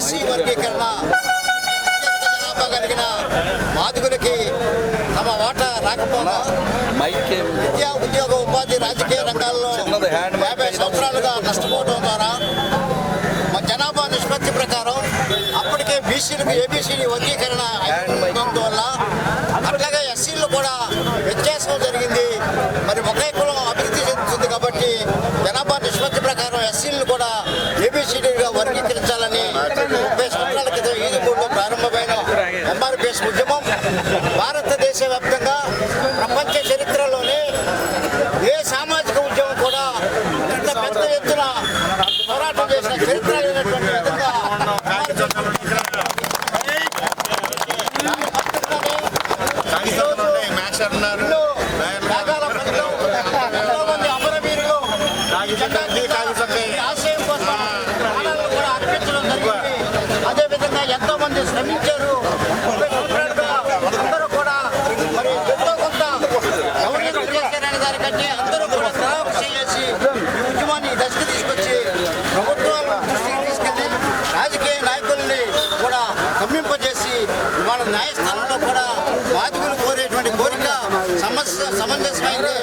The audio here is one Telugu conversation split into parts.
ఎస్సీ వర్గీకరణ. జనాభా కలిగిన మాదిగులకి తమ వాటా రాకపోగా ఏం విద్యా ఉద్యోగ ఉపాధి రాజకీయ రంగాల్లో యాభై సంవత్సరాలుగా నష్టపోవడం ద్వారా మా జనాభా నిష్పత్తి ప్రకారం అప్పటికే బీసీలకు ఏబీసీ వర్గీకరణ అయినందు వాళ్ళ న్యాయస్థానంలో కూడా బాధితులు కోరేటువంటి కోరిక సమస్య సమంజసమైంది.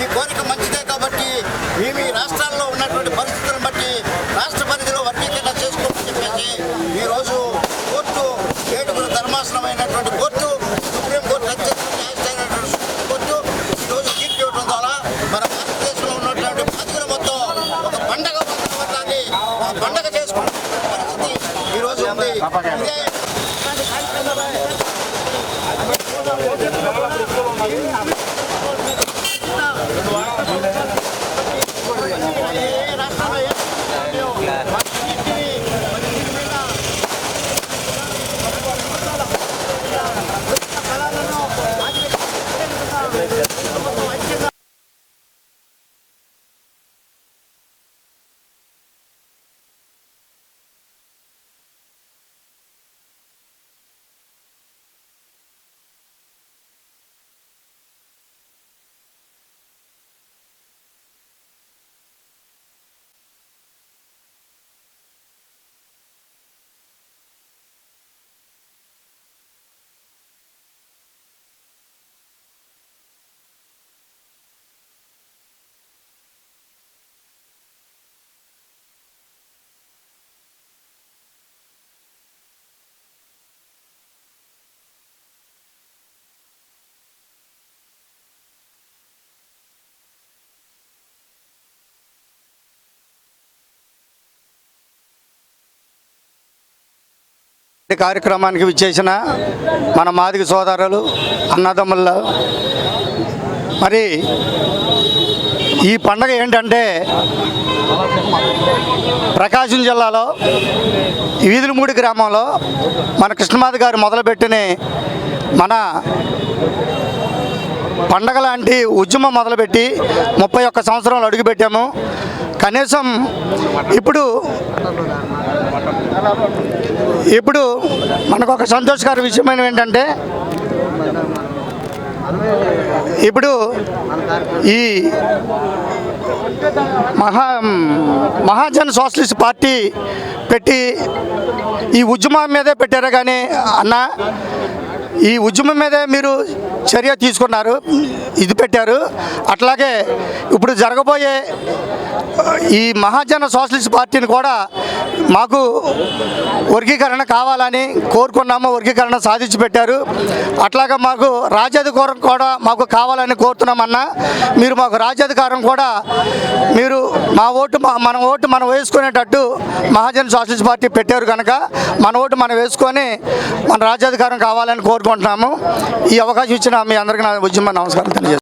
ఈ కోరిక మంచిదే కాబట్టి మేము ఈ రాష్ట్రాల్లో ఉన్నటువంటి పరిస్థితులను బట్టి రాష్ట్ర పరిధిలో వర్గీకరణ చేసుకోమని చెప్పేసి ఈరోజు కోర్టు ఏడుగురు ధర్మాసనమైనటువంటి కోర్టు 我是。కార్యక్రమానికి విచ్చేసిన మన మాదిగ సోదరులు అన్నదమ్ముల మరి ఈ పండగ ఏంటంటే ప్రకాశం జిల్లాలో వీధులమూడి గ్రామంలో మన కృష్ణమాధ గారు మొదలుపెట్టిన మన పండగ లాంటి ఉద్యమం మొదలుపెట్టి ముప్పై ఒక్క సంవత్సరాలు అడుగుపెట్టాము. కనీసం ఇప్పుడు ఇప్పుడు మనకు ఒక సంతోషకర విషయమైన ఏంటంటే ఇప్పుడు ఈ మహా మహాజన్ సోషలిస్ట్ పార్టీ పెట్టి ఈ ఉద్యమం మీదే పెట్టారు కానీ అన్న ఈ ఉద్యమం మీదే మీరు చర్య తీసుకున్నారు. ఇది పెట్టారు. అట్లాగే ఇప్పుడు జరగబోయే ఈ మహాజన సోషలిస్ట్ పార్టీని కూడా మాకు వర్గీకరణ కావాలని కోరుకున్నాము. వర్గీకరణ సాధించి పెట్టారు. అట్లాగే మాకు రాజ్యాధికారం కూడా మాకు కావాలని కోరుతున్నామన్నా మీరు మాకు రాజ్యాధికారం కూడా మీరు మా ఓటు మన ఓటు మనం వేసుకునేటట్టు మహాజన్ సోషలిస్ట్ పార్టీ పెట్టారు కనుక మన ఓటు మనం వేసుకొని మన రాజ్యాధికారం కావాలని కోరుకుంటున్నాము. ఈ అవకాశం ఇచ్చిన మీ అందరికీ నా ఉద్యమ నమస్కారం తెలియజేస్తాను